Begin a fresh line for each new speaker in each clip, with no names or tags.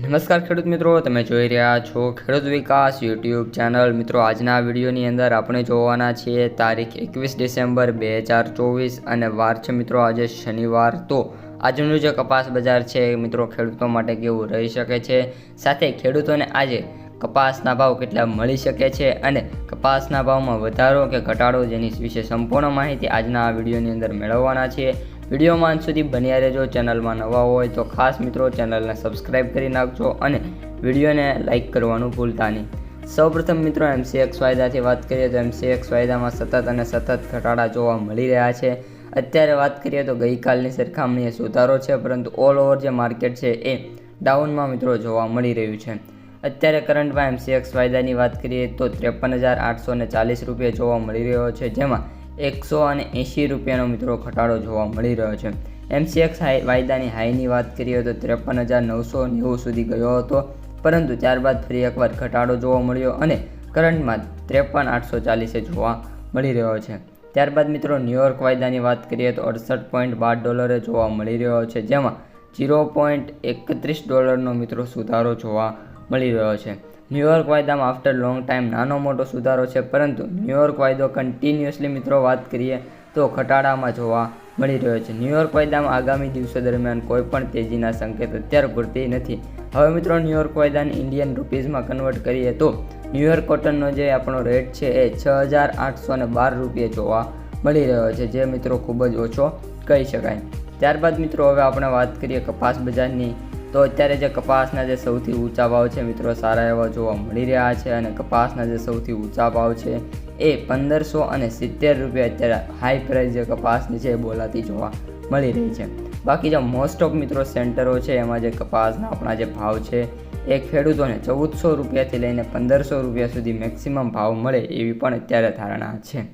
નમસ્કાર ખેડૂત મિત્રો, તમે જોઈ રહ્યા છો ખેડૂત વિકાસ યુટ્યુબ ચેનલ. મિત્રો, આજના વિડીયોની અંદર આપણે જોવાના છીએ તારીખ એકવીસ ડિસેમ્બર બે હજાર ચોવીસ અને વાર છે મિત્રો, આજે શનિવાર. તો આજનું જે કપાસ બજાર છે, મિત્રો, ખેડૂતો માટે કેવું રહી શકે છે? સાથે ખેડૂતોને આજે કપાસના ભાવ કેટલા મળી શકે છે અને કપાસના ભાવમાં વધારો કે ઘટાડો જેની વિશે સંપૂર્ણ માહિતી આજના આ વિડીયોની અંદર મેળવવાના છીએ. વિડીયોમાં અંત સુધી બન્યા રહેજો. ચેનલમાં નવા હોય તો ખાસ મિત્રો ચેનલને સબસ્ક્રાઈબ કરી નાખજો અને વિડીયોને લાઇક કરવાનું ભૂલતા નહીં. સૌપ્રથમ મિત્રો એમસીએક્સ વાયદાથી વાત કરીએ તો એમસીએક્સ વાયદામાં સતત અને સતત ઘટાડા જોવા મળી રહ્યા છે. અત્યારે વાત કરીએ તો ગઈકાલની સરખામણીએ સુધારો છે, પરંતુ ઓલ ઓવર જે માર્કેટ છે એ ડાઉનમાં મિત્રો જોવા મળી રહ્યું છે. અત્યારે કરંટમાં એમસીએક્સ વાયદાની વાત કરીએ તો ત્રેપન હજાર આઠસો ચાલીસ રૂપિયા જોવા મળી રહ્યો છે, જેમાં એકસો અને એંશી રૂપિયાનો મિત્રો ઘટાડો જોવા મળી રહ્યો છે. એમસીએક્સ હાઈ વાયદાની હાઈની વાત કરીએ તો ત્રેપન હજાર નવસો નેવું સુધી ગયો હતો, પરંતુ ત્યારબાદ ફરી એકવાર ઘટાડો જોવા મળ્યો અને કરંટમાં ત્રેપન આઠસો ચાલીસે જોવા મળી રહ્યો છે. ત્યારબાદ મિત્રો ન્યુયોર્ક વાયદાની વાત કરીએ તો અડસઠ પોઈન્ટ બાર ડોલરે જોવા મળી રહ્યો છે, જેમાં જીરો પોઈન્ટ એકત્રીસ ડોલરનો મિત્રો સુધારો જોવા મળી રહ્યો છે. ન્યુયોર્ક વાયદામાં આફ્ટર લોંગ ટાઈમ નાનો મોટો સુધારો છે, પરંતુ ન્યુયોર્ક વાયદો કન્ટિન્યુઅસલી મિત્રો વાત કરીએ તો ઘટાડામાં જોવા મળી રહ્યો છે. ન્યુયોર્ક વાયદામાં આગામી દિવસો દરમિયાન કોઈ પણ તેજીના સંકેત અત્યારે પૂરતી નથી. હવે મિત્રો ન્યુયોર્ક વાયદાને ઇન્ડિયન રૂપીઝમાં કન્વર્ટ કરીએ તો ન્યુયોર્ક કોટનનો જે આપણો રેટ છે એ છ હજાર આઠસો ને બાર રૂપિયા જોવા મળી રહ્યો છે, જે મિત્રો ખૂબ જ ઓછો કહી શકાય. ત્યારબાદ મિત્રો હવે આપણે વાત કરીએ કપાસ બજારની તો અત્યારે જે કપાસના જે સૌથી ઊંચા ભાવ છે મિત્રો, સારા એવા જોવા મળી રહ્યા છે અને કપાસના જે સૌથી ઊંચા ભાવ છે એ પંદરસો અને સિત્તેર રૂપિયા અત્યારે હાઈ પ્રાઇસ જે કપાસની છે એ બોલાતી જોવા મળી રહી છે. બાકી જે મોસ્ટ ઓફ મિત્રો સેન્ટરો છે, એમાં જે કપાસના આપણા જે ભાવ છે એ ખેડૂતોને ચૌદસો રૂપિયાથી લઈને પંદરસો રૂપિયા સુધી મેક્સિમમ ભાવ મળે એવી પણ અત્યારે ધારણા છે.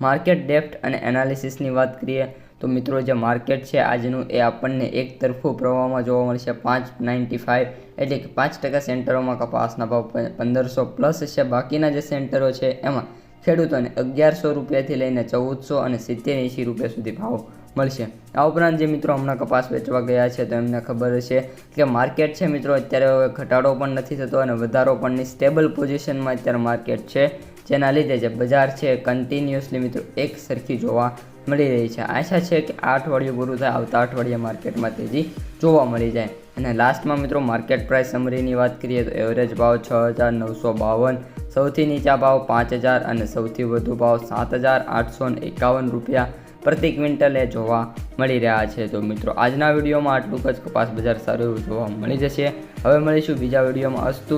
માર્કેટ ડેપ્ટ અને એનાલિસિસની વાત કરીએ તો મિત્રો, જે માર્કેટ છે, આજનું એ આપણને એક તરફો પ્રવાહમાં જોવા મળશે. પાંચ નાઇન્ટી ફાઇવ એટલે કે પાંચ ટકા સેન્ટરોમાં કપાસના ભાવ પંદરસો પ્લસ છે. બાકીના જે સેન્ટરો છે, એમાં ખેડૂતોને અગિયારસો રૂપિયાથી લઈને ચૌદસો અને સિત્તેર એંશી રૂપિયા સુધી ભાવ મળશે. આ ઉપરાંત જે મિત્રો હમણાં કપાસ વેચવા ગયા છે, તો એમને ખબર છે કે માર્કેટ છે મિત્રો, અત્યારે હવે ઘટાડો પણ નથી થતો અને વધારો પણ સ્ટેબલ પોઝિશનમાં અત્યારે માર્કેટ છે. જેના લીધે જે બજાર છે કન્ટિન્યુઅસલી મિત્રો, એક સરખી જોવા મળી રહી છે. આશા છે કે આ અઠવાડિયું પૂરું થાય, આવતા અઠવાડિયે માર્કેટમાં તેજી જોવા મળી જાય. અને લાસ્ટમાં મિત્રો માર્કેટ પ્રાઇસ સમરીની વાત કરીએ તો એવરેજ ભાવ છ હજાર નવસો બાવન, સૌથી નીચા ભાવ પાંચ હજાર અને સૌથી વધુ ભાવ સાત હજાર આઠસો એકાવન રૂપિયા પ્રતિ ક્વિન્ટલે જોવા મળી રહ્યા છે. તો મિત્રો, આજના વિડીયોમાં આટલું જ. કપાસ બજાર સારું એવું જોવા મળી જશે. હવે મળીશું બીજા વિડીયોમાં. અસ્તુ